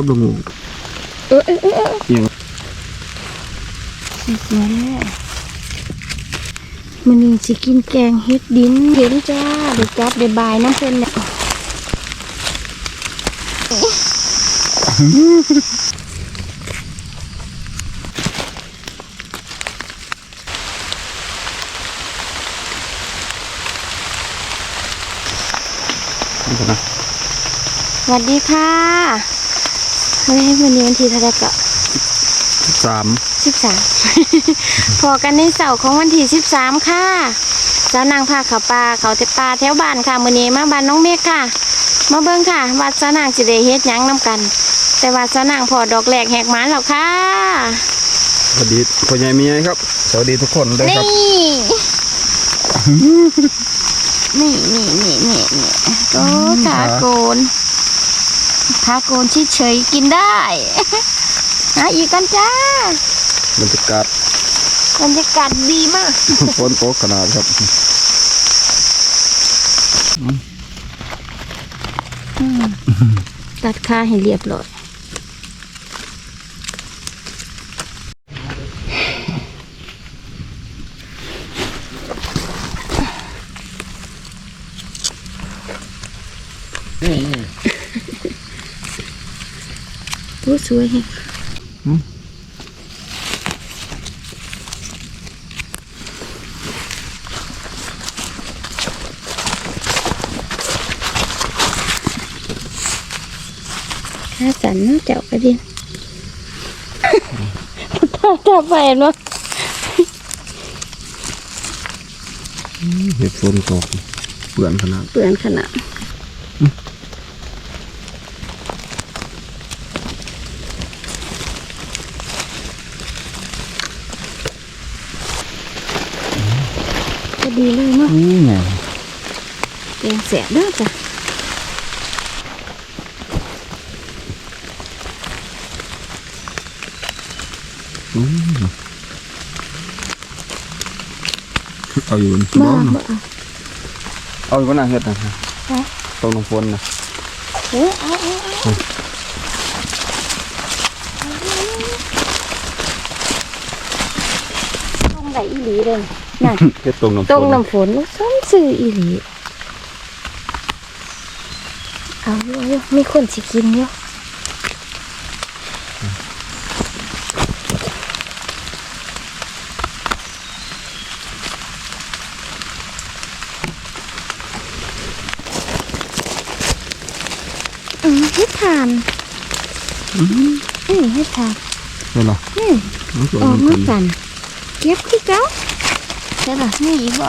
วยๆอย่างนี้ลงงูกับลงงูเออเออเออเออเอียงสวยๆแล้วมันนี่สิกินแกงเฮ็ดดินเห็นจ้าเดี๋ยวจับเดี๋ยวบายน้ำเพิ่นแหละนี่ก่อนนะสวัสดีค่ะ วันนี้วันนี้วันที่เท่าไหรก็สามสิบสาม พอกันในเสาร์ของวันที่สิบสามค่ะเจ้านางพาเขาปลาเขาแต่ปลาแถวบ้านค่ะมื้อนี้มาบ้านน้องเมฆค่ะ มาเบิ่งค่ะว่าเจ้านางสิได้เฮ็ดหยังนํกัน แต่ว่าเจ้านางพอดอกแหลกแหกหมานแล้วค่ะ สวัสดีพ่อใหญ่เมียครับ สวัสดีทุกคนเลยนี่ครับนี่นี่นี่นี่นี่โอ้ขาโกน ขาโกนเฉยๆกินได้ หาอีกกันจ้าบรรยากาศบรรยากาศดีมากฝนตกขนาดครับตัดค่าให้เรียบร้อยโอ้ สวยแฮะค่าสันเนาะเจ้ากระดินถ้าถ้าไปเนาะเห็ดฝนตกเปื่อนขนาดเปลือนขนาด ดีเลยเนาะนี่ไงเก่งเสียเด้อจ้ะเอาอยู่บ้าบ้บ้าเอาอยู่ก็น่าเห็ดนะฮะตรงลงฝนนะเออเอาเอาเอาต้องไหลอีหลีเลย น่ะเห็ดตรงลงฝนตรงน้ำฝนลูกซ้ำซื้ออีหลีเอาอยู่เอาอยู่มีคนสิกินอยู่อืมให้ทานอืมให้ทานเห็นเหรออืมมันสวยออกเหมืมาอนกันกันเก็บคือเก้า ใช่ป่ะนี่อีกบ่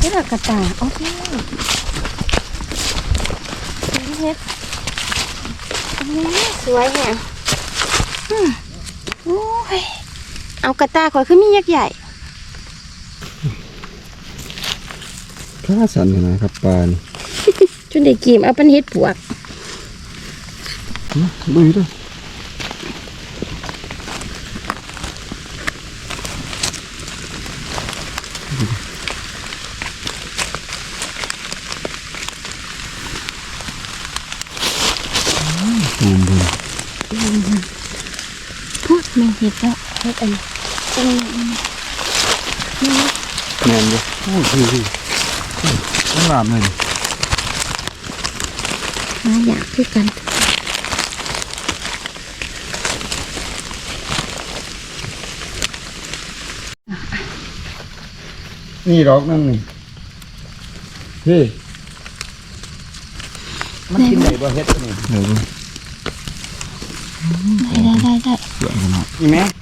นี่ละกระต่ายโอเคเฮ็ดอันนี้สวยแฮะ โอ้ย เอากระต่ายข่อยขึ้นมียักษ์ใหญ่ข้าสันขนาดครับปลานี่จนได้กีมเอาเป็นเฮ็ดปวกดูอยู่ด้วยบูมบูม พูดแม่งเฮ็ดแล้ว เฮ็ดอันนี้อันนี้อันนี้แมนอยู่โอ้ยพี่พี่ต้องลามเลยมาอยากคือกันนี่ดอกนั่นนี่พี่มันกินได้บ่เฮ็ดนี่เดี๋ยวได้ได้ได้ได้เสือขนาดนี่แม่ชื่อใดดิจะเถาบูดอืม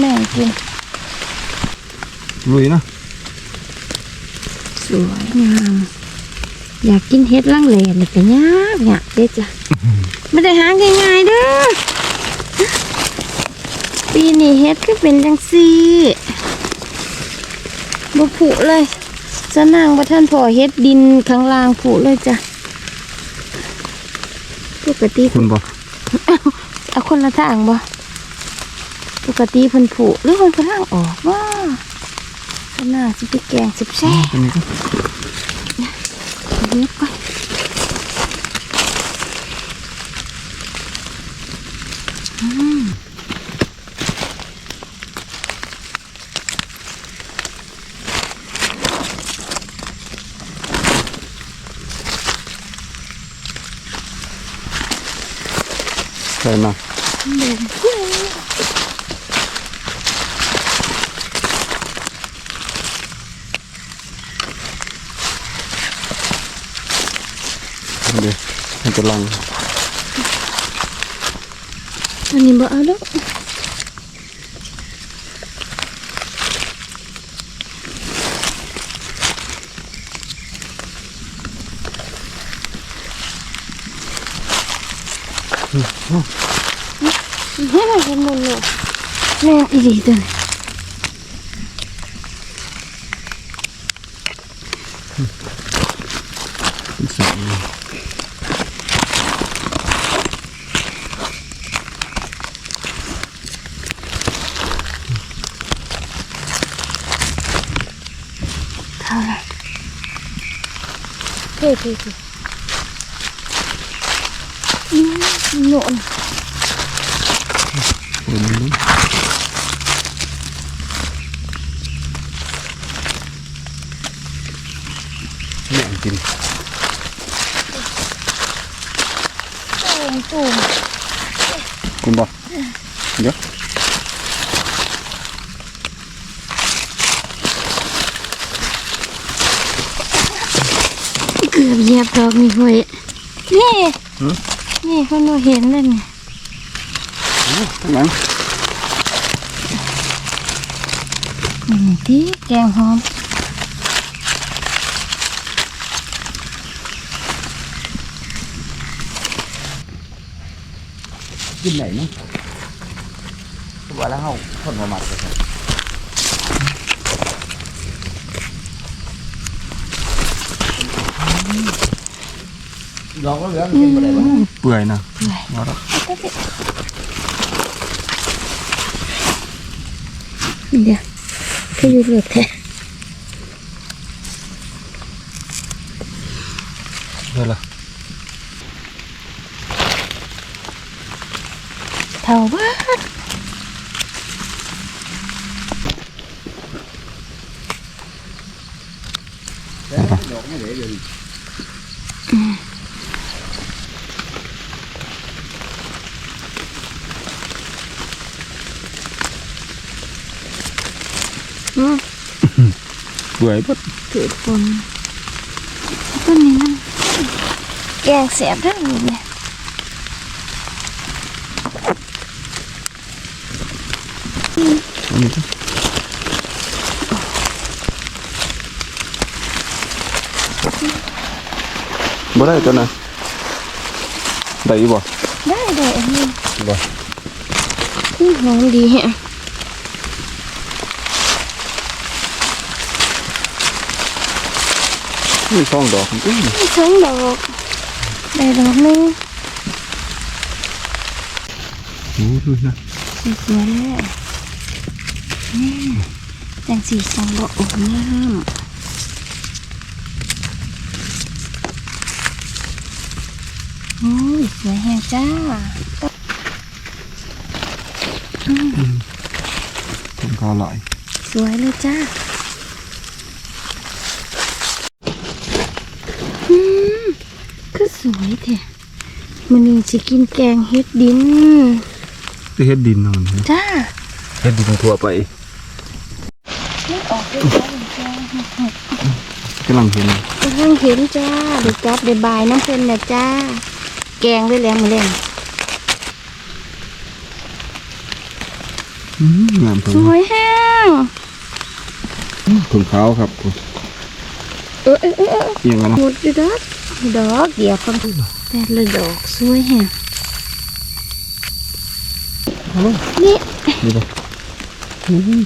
แม่งกินลุยนะสสวยงามอยากกินเฮ็ดล่างเลเลยก็ยากเนี่ยเด้จ้ะไม่ได้หาง่ายๆเด้อ ปีนี้เฮ็ดก็เป็นจังซี่บ่ผุเลยจะนางบ่ท่านพอเฮ็ดดินข้างล่างผุเลยจ้ะปกติคุณบอกเอาคนละทางบ่ปกติเพิ่นผุหรือเพิ่นกำลังออกว่าขนาดสิไปแกงสิบแซ่ตัวนี้ก็เรียบไปใส่มาเดินเดี๋ยวมันจะลังอันนี้บ่เอาแล้วให้เราเห็นหม ดเลยแม่อีดี ตัวนี้เป็นสายเท่าไหร่เท่เท่เท่อื มโหนตัวนี้นะเนี่ยกินตูมตูมคุณบอก เดี๋ยวเกือบเหยียบดอกนี่เว้ยนี่นี่คนเราเห็นเลยนี่ข้างหลังนี่ที่แกงหอมกินไหนเนาะว่าแล้วเขาคนมาหมัดเลย ลองก็เหลือกินไปได้เปื่อยนะว่าแล้วเดี๋ยวคืออยู่เลือกแท้เท่าไรเท่าว่าอืมเปื่อยปุ๊บเกิดฝนต้นนี้มันแกงแสบได้เลย เนี่ยอันนี้ก็บ่ได้ตัวน่ะได้อยู่บ่ได้ได้อันนี้ บ่ ที่หอ มดีแฮะมีช่องดอกอุ้ยมีสองดอกได้ดอกหนึงโอ้ดูนะสวยๆแล้วนี่จังสีจังบ่อบน้ำโอ้ยสวยแฮงจ้าผมก็อร่อยสวยเลยจ้า อืมก็ส วยแท้มันนี่สิกินแกงเฮ็ดดินที่เฮ็ดดินนอนนะจ้าเฮ็ดดินทั่วไปไม่ออกเป็นแกงแกงกำลังเห็นกำลังเห็นจ้าเดี๋ยวจับเดี๋ยวบายน้ำเพิ่นนะจ้า แกงได้แล้วมาเล่นอืมงามตรงสวยแห้งถุงขาวครับเออเออเออเออเอียงกันเนาะหมดอยู่ดอก ดอกเดียวกันแต่ละดอกสวยแฮะนี่นี่ปะ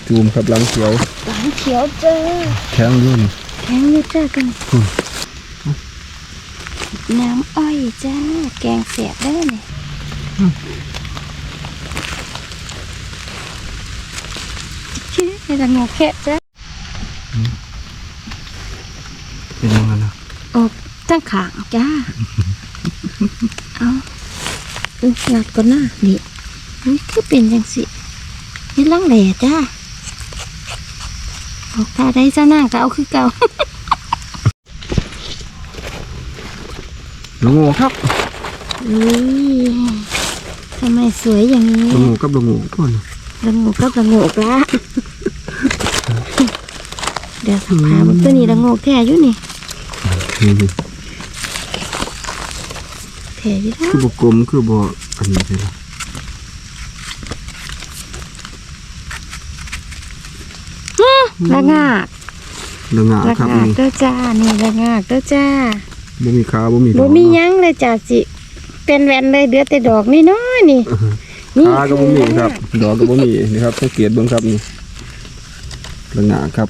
จูมครับหลังเขียวหวานเขียวจ้าแข็งด้วยนี่แข็งอยู่จ้ากันอืมน้ำอ้อยจ้า แกงเสียบได้เนี่ยชื่อให้ละงกแค่จ้า เป็นยังไงนะ ออก ตั้งขางจ้า เอาอืมงัดก่อนหน้านี่นี่คือเป็นจังสินี่ลังแหล่จ้าออกท่าได้จ้านั่งก็เอาคือเก่าลงงูครับอุ้ยทำไมสวยอย่างนี้ลงงูกับลงงูก่อนละงูกับละงูกละเดี๋ยวสักพามันตัวนี้ละงูแท้อยู่นี่นี่ แท้อยู่แล้วคือบกลมคือบอันนี้เลยนะละงากละงาละครับงากนี่เด้อจ้า นี่ละงากเด้อจ้าบ่มีขาบ่มีดบ่อกมีหยังเลยจ้าสิ เป็นแวนเลยเดือแต่ดอกนี่น้อยๆนี่นี่ขาก็บ่มีครับ ดอกก็บ่มีนี่ครับสังเกตเบิ่งครับนี่ละงาครับ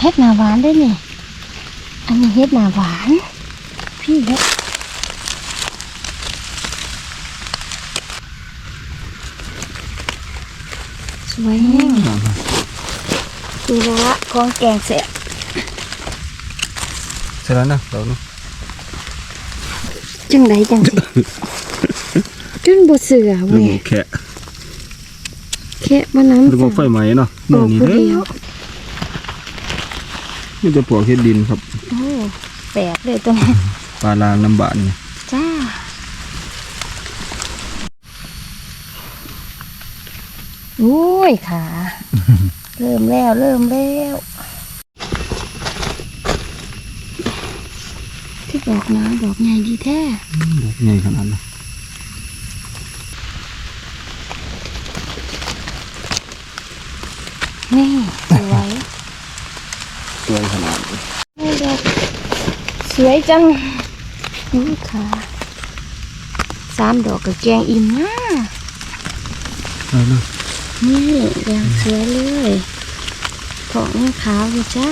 เฮ็ดหนาหวานได้นี่ อันนี้เฮ็ดหนาหวาน พี่เฮ็ดสวยแห้งนี่ละของแกงเสร็จใช่แล้วนะดอกเนาะจังไดจังสิจนบ่เสือละเว้ยงูแขะแค่มาน้ำละงูไฟไหม้เนาะบนี่อกนี่ผู้เด้เดียวนี่จะปลวกเฮ็ดดินครับโอ้ แปลกเลยตัวนี้ปลาลางน้ำบานนี่จ้าโอ้ยขาเริ่มแล้วเริ่มแล้วที่บอกนะดอกใหญ่ดีแท้ดอกใหญ่ขนาดนั้นนี่สวยสวยขนาดนี้นี่ดอก สวยจังนี่ขาสามดอกกับแกงอิ่มนะเอาเนาะนี่อย่างสวยเลยของยังขาวอยู่จ้า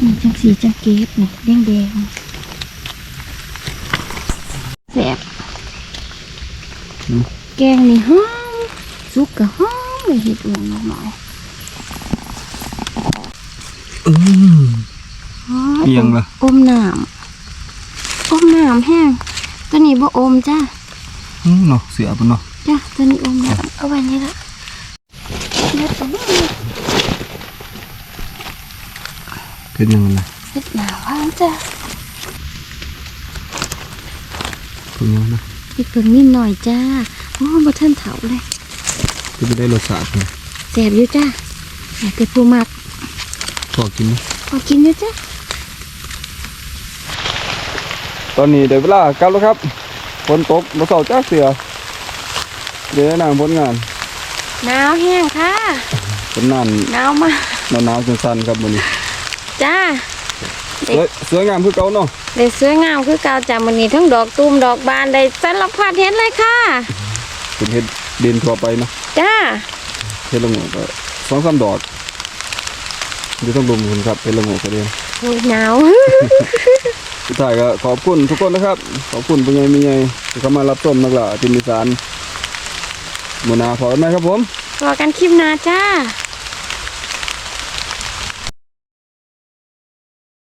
นี่จังสีจังเก็บนี่แดงแดงๆแสบแกงนี่หอมสุกกะหอมเลยเห็ดอ่วงหน่อย อืมๆอ๋อเอียงล่ะอมน้ำอมน้ำแห้งตัวนี้บ่อมจ้าอืมเนาะเสือปะเนาะจ้าตัวนี้อมน้ำเอาไว้นี่ละเดี๋ยวตัวนี้เป็นยังไงนะเห็ดหนาวว่างจ้าเป็นยังไงนะอีกเพิ่งนิดหน่อยจ้าโอ้บ่เทินเถาเลยก็จะได้รสชาติเนี่ยแสบอยู่จ้าแต่แต่ผู้มักพ อกินไหมพอกินอยู่จ้าตอนนี้เดี๋ยวเวลากลับแล้วครับฝนตกมาเสาจ้าเสือเดี๋ยวนางผลงานหนาวแห้งค่ะผลงานหนาวมากหนาวๆสั้นๆครับวันนี้จ้าสวยสวยงามคือเก่าเนาะได้สวยงามคือเก่าจ้ามื้อนี้ทั้งดอกตูมดอกบานได้สารพัดเห็ดเลยค่ะเป็นเห็ดดินทั่วไปเนาะจ้าเห็ดละโงูก็สองสามดอก อยู่ต้องรุมคุณครับเห็ดละโงูก็เดียวโอ้ยหนาวสุดท้ายก็ขอบคุณทุกคนนะครับ ขอบคุณเป็นไงมีไงที่เข้ามารับชมนักล่ะจิมมิสานมือหนาพอกันไหมครับผมพอกันคลิปหน้าจ้า